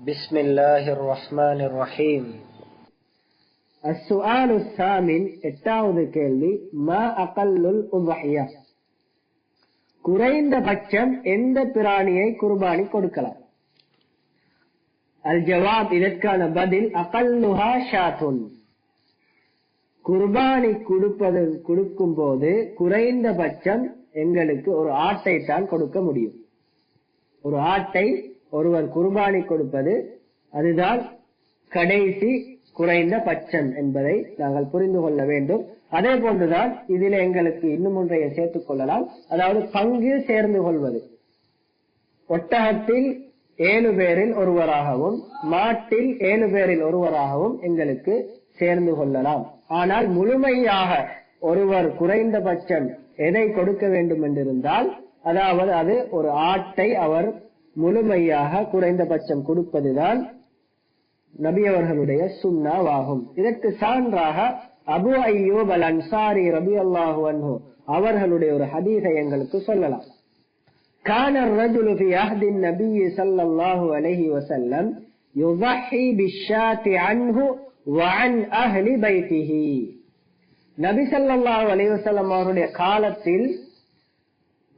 بسم الله الرحمن الرحيم السؤال الثامن எட்டாவது கேள்வி மா அகல்லுல் உபஹியா குறைந்தபட்சம் எந்த பிராணியை குர்பானி கொடுக்கலாம் அல் ஜவாப் இதற்கான பதில் அகல்லுஹா ஷாத்துன் குர்பானி கொடுப்பது கொடுக்கும் போது குறைந்தபட்சம் எங்களுக்கு ஒரு ஆட்டை தான் கொடுக்க முடியும் ஒரு ஆட்டை ஒருவர் குர்பானி கொடுப்பது அதுதான் கடைசி குறைந்த பட்சம் என்பதை நாங்கள் புரிந்து கொள்ள வேண்டும். அதே போன்றுதான் இதில் எங்களுக்கு இன்னும் ஒன்றைய சேர்த்துக் கொள்ளலாம். அதாவது பங்கு சேர்ந்து கொள்வது. ஒட்டகத்தில் ஏழு பேரில் ஒருவராகவும் மாட்டில் ஏழு பேரில் ஒருவராகவும் எங்களுக்கு சேர்ந்து கொள்ளலாம். ஆனால் முழுமையாக ஒருவர் குறைந்தபட்சம் எதை கொடுக்க வேண்டும் என்றிருந்தால் அதாவது அது ஒரு ஆட்டை அவர் முழுமையாக குறைந்தபட்சம் கொடுப்பதுதான் நபி அவர்களுடைய சுண்ணாவாகும் இதற்கு சான்றாக அபு ஐயூப் அல் அன்சாரி ரபி அல்லாஹு அன்ஹு அவர்களுடைய ஒரு ஹதீஸை எங்களுக்கு சொல்லலாம் كان الرجل في عهد النبي صلى الله عليه وسلم يضحي بالشاة عنه وعن أهل بيته நபி ஸல்லல்லாஹு அலைஹி வஸல்லம் அவருடைய காலத்தில்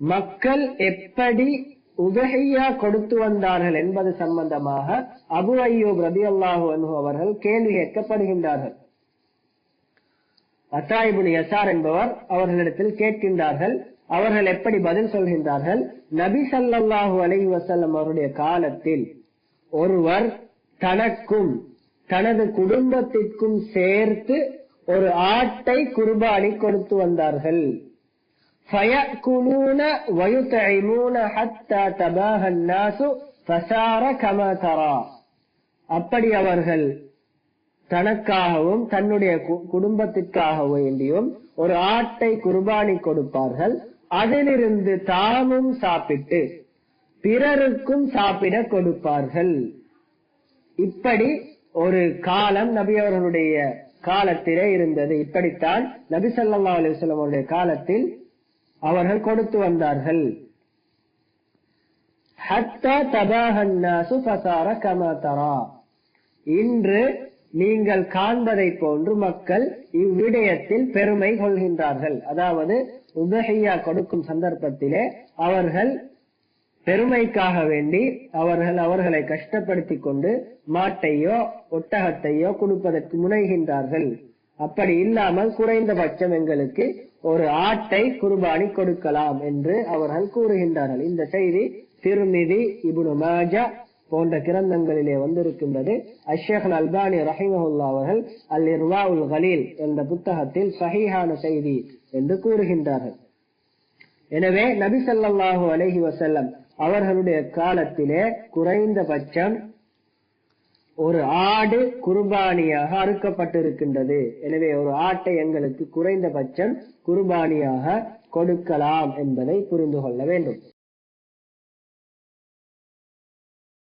மக்கள் எப்படி உதகையா கொடுத்து வந்தார்கள் என்பது சம்பந்தமாக அபு ஐயூப் ரபி அல்லாஹு அன்ஹு அவர்கள் கேள்வி கேட்கப்படுகின்றார்கள். அத்தாயிபுல் யசார் என்பவர் அவர்களிடத்தில் கேட்கின்றார்கள். அவர்கள் எப்படி பதில் சொல்கின்றார்கள்? நபி சல்லாஹூ அலைஹி வசல்லம் அவருடைய காலத்தில் ஒருவர் தனக்கும் தனது குடும்பத்திற்கும் சேர்த்து ஒரு ஆட்டை குர்பானி கொடுத்து வந்தார்கள். فيأكلون ويطعمون حتى تباهى الناس فسار كما ترى அப்படி அவர்கள் தனக்காகவும் தன்னுடைய குடும்பத்திற்காக வேண்டியும் ஒரு ஆட்டை குர்பானி கொடுப்பார்கள் அதிலிருந்து தாமும் சாப்பிட்டு பிறருக்கும் சாப்பிட கொடுப்பார்கள் இப்படி ஒரு காலம் நபி அவர்களுடைய காலத்திலே இருந்தது இப்படித்தான் நபி சல்லா அலிஸ்லாம் அவருடைய காலத்தில் அவர்கள் கொடுத்து வந்தார்கள். இன்று நீங்கள் காண்பதை போன்று மக்கள் இவ்விடயத்தில் பெருமை கொள்கின்றார்கள். அதாவது உபஹையா கொடுக்கும் சந்தர்ப்பத்திலே அவர்கள் பெருமைக்காக வேண்டி அவர்கள் அவர்களை கஷ்டப்படுத்தி கொண்டு மாட்டையோ ஒட்டகத்தையோ கொடுப்பதற்கு முனைகின்றார்கள். அப்படி இல்லாமல் குறைந்தபட்சம் எங்களுக்கு ஒரு ஆட்டை குர்பானி கொடுக்கலாம் என்று அவர்கள் கூறுகின்றார்கள். இந்த செய்தி திருமிதி இபுனு மாஜா போன்ற கிரந்தங்களிலே வந்திருக்கின்றது. அஷேக் அல்பானி ரஹிமஹுல்லா அவர்கள் அல் இர்வா உல் கலீல் என்ற புத்தகத்தில் சஹீஹான செய்தி என்று கூறுகின்றார்கள். எனவே நபி சல்லாஹூ அலஹி வசல்லம் அவர்களுடைய காலத்திலே குறைந்தபட்சம் ஒரு ஆடு குர்பானியாக அறுக்கப்பட்டிருக்கின்றது. எனவே ஒரு ஆட்டை எங்களுக்கு குறைந்தபட்சம் குர்பானியாக கொடுக்கலாம் என்பதை புரிந்து கொள்ள வேண்டும்.